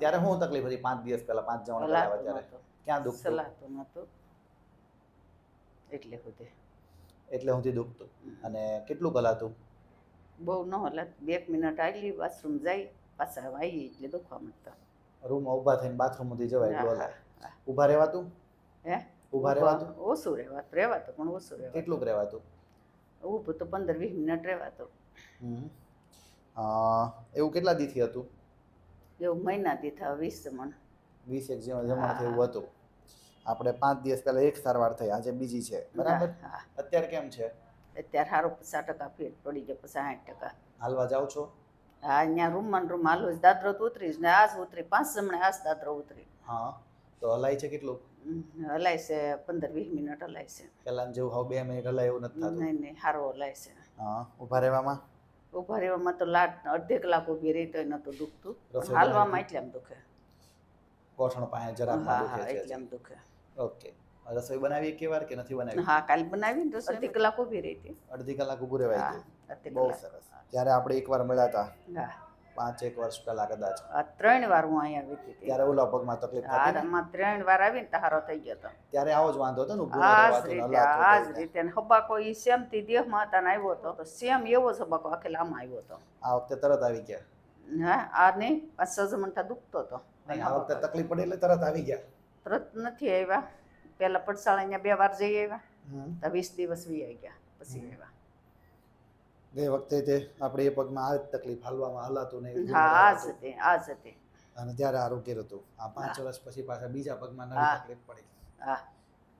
ત્યારે શું તકલીફ હતી? પાંચ દિવસ પહેલા પાંચ જણ આવ્યા ત્યારે ક્યાં દુખ સલાહતું નહોતું. એટલે હોતે એટલે હુંથી દુખતું. અને કેટલું કલાતું બહુ ન હલાત બે મિનિટ આવી વોશરૂમ જાય પાછા આવી એટલે દુખવા મળતા રૂમમાં ઊભા થઈને બાથરૂમ સુધી જવાય એટલું હલા. ઊભા રહેવાતું? હે? ઊભા રહેવાતું? ઓછું રહેવાતું રહેવાતું પણ ઓછું રહેવાતું. કેટલું રહેવાતું? ઊભું તો પંદર વીસ મિનિટ રહેવાતું. હમ. એવું કેટલા દીથી હતું? એવું મહિના દીધા વીસ મણ વીસ એક જેવા જમણ થયું હતું. આપણે પાંચ દિવસ પહેલા એક સારવાર થઈ આજે બીજી છે. બરાબર. અત્યારે કેમ છે? અત્યારે સારું પચાસ ટકા ફીટ પડી ગયો પછી સાઠ ટકા. હાલવા જાઓ છો? હા અહીંયા રૂમમાં રૂમ હાલો દાદરો તો ઉતરી ને આજ ઉતરી પાંચ જમણે આજ દાદરો ઉતરી. હા તો હલાય છે કેટલું? હલાય છે પંદર વીસ મિનિટ હલાય છે. પહેલા જેવું હાવ બે મિનિટ હલાય એવું નથી થતું. નહીં નહીં સારો હલાય છે. હા ઊભા રહેવામાં? ઊભા રહેવામાં તો લાટ અડધે કલાક ઊભી રહી તોય નહોતું દુખતું. હાલવામાં એટલે આમ દુખે. ગોઠણ પાસે હા જરાકમાં હા દુખે એટલે છે આમ દુખે. ઓકે. રસોઈ બનાવી એક વાર કે નથી બનાવી? હા કાલ બનાવી ને તો અડધી કલાક ઊભી રહી હતી. અડધી કલાક ઊભું રહેવાય બહુ સરસ. જ્યારે આપણે એકવાર મળ્યા હતા. હા. પાંચ એક વર્ષ પહેલા કદાચ. આ ત્રણ વાર હું અહીંયા વીતી હતી. ત્યારે ઓલા પગમાં તકલીફ થતી આમાં ત્રણ વાર આવીને તો હારો થઈ ગયો હતો ત્યારે આવો જ વાંધો હતો ને ઊભું આ જ રીતે આ જ રીતે. ને હબાકો ઈ સેમથી દેહમાં હતા ને આવ્યો હતો. તો સેમ એવો જ હબાકો આખેલા આમાં આવ્યો હતો. આ વખતે તરત આવી ગયા? હા આ નહીં પાંચ સજમણતા દુખતો હતો. આ વખતે તકલીફ પડી એટલે તરત આવી ગયા? તરત નથી આવ્યા. પહેલા પડસાળ અહીંયા બે વાર જઈ આવ્યા. તો વીસ દિવસ વી આવી ગયા પછી આવ્યા. ગઈ વખતે તે આપણે એ પગમાં આ જ તકલીફ હાલવામાં હલાતું નહીં હા આ જ આ જ અને ત્યારે આરોગ્ય હતું આ પાંચ વર્ષ પછી પાછા બીજા પગમાં નવી તકલીફ પડી. હા.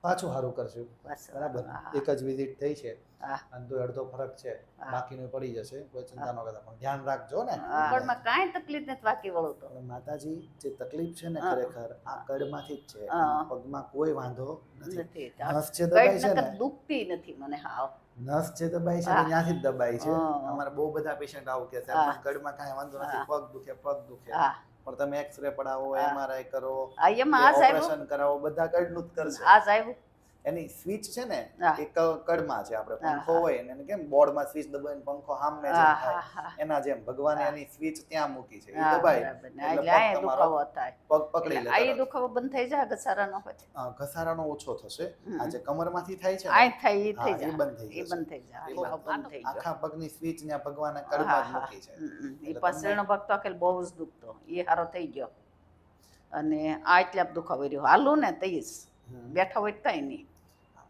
પાછું સારું કરશું. બરાબર? એક જ વિઝિટ થઈ છે. અને તો અડધો ફરક છે. બાકીનું પડી જશે. કોઈ ચિંતા ન કરતા. પણ ધ્યાન રાખજો ને. ઉકળમાં કાંઈ તકલીફ નથી બાકી વળો તો. માતાજી જે તકલીફ છે ને ખરેખર આ કડમાંથી જ છે. પગમાં કોઈ વાંધો નથી. નસ દબાઈ છે ને. દુખતી નથી મને હાવ. નસ જે દબાઈ છે ત્યાંથી જ દબાઈ છે. અમારા બહુ બધા પેશન્ટ આવું કે છે. ગળમાં કાંઈ વાંધો નથી પગ દુખે પગ દુખે. પણ તમે એક્સરે પડાવો એમઆરઆઈ કરો ઓપરેશન કરાવો બધા કડનું જ કરશે. આ આવ્યું એની સ્વિચ છે ને. એ કડમાં છે આપણે પંખો હોય એને કેમ બોર્ડમાં સ્વિચ દબાવીને પંખો સામે જેમ થાય. એના જેમ. ભગવાને એની સ્વિચ ત્યાં મૂકી છે. એ દબાય એટલે દુખાવો થાય. પગ પકડી લે આ દુખાવો બંધ થઈ જાય ઘસારાનો હોય. ઘસારાનો ઓછો થશે. આ જે કમરમાંથી થાય છે આ થાય એ થઈ જાય. બંધ થઈ જાય. બંધ થઈ જાય. આખા પગની સ્વિચ ને ભગવાને કડમાં જ મૂકી છે. એ એટલે પાછળનો ભાગ તો આખેલ બહુ જ દુખતો. એ હારો થઈ ગયો. અને આ એટલે દુખાવો રહ્યો. હાલું ને તઈશ બેઠા હોય તો કઈ નહીં.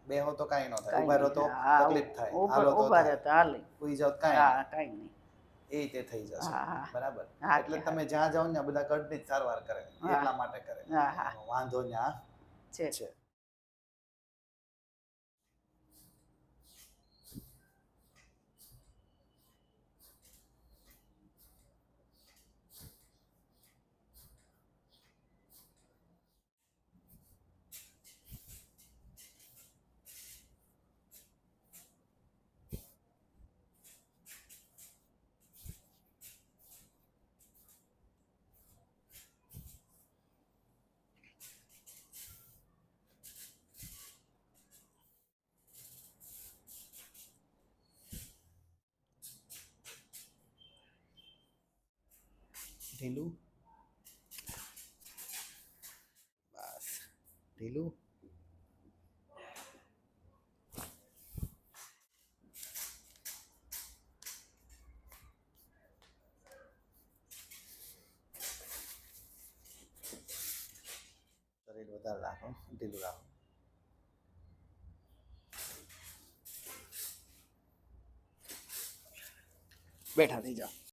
બેહો તો કાઈ ન થાય. ઊભા રહો તો તકલીફ થાય. હાલો તો ઊભા. રહે તો હાલે. કોઈ જાઓ કાઈ હા કઈ નહીં. એ રીતે થઈ જશે. હા હા. બરાબર? એટલે તમે જ્યાં જાઓ ને બધા કડની જ સારવાર કરે. એટલા માટે કરે. હા હા. વાંધો ન્યા. છે. છે. ઢીલું? બસ ઢીલું. શરીર વધારે રાખો ઢીલું રાખો. બેઠા થઈ જાઓ.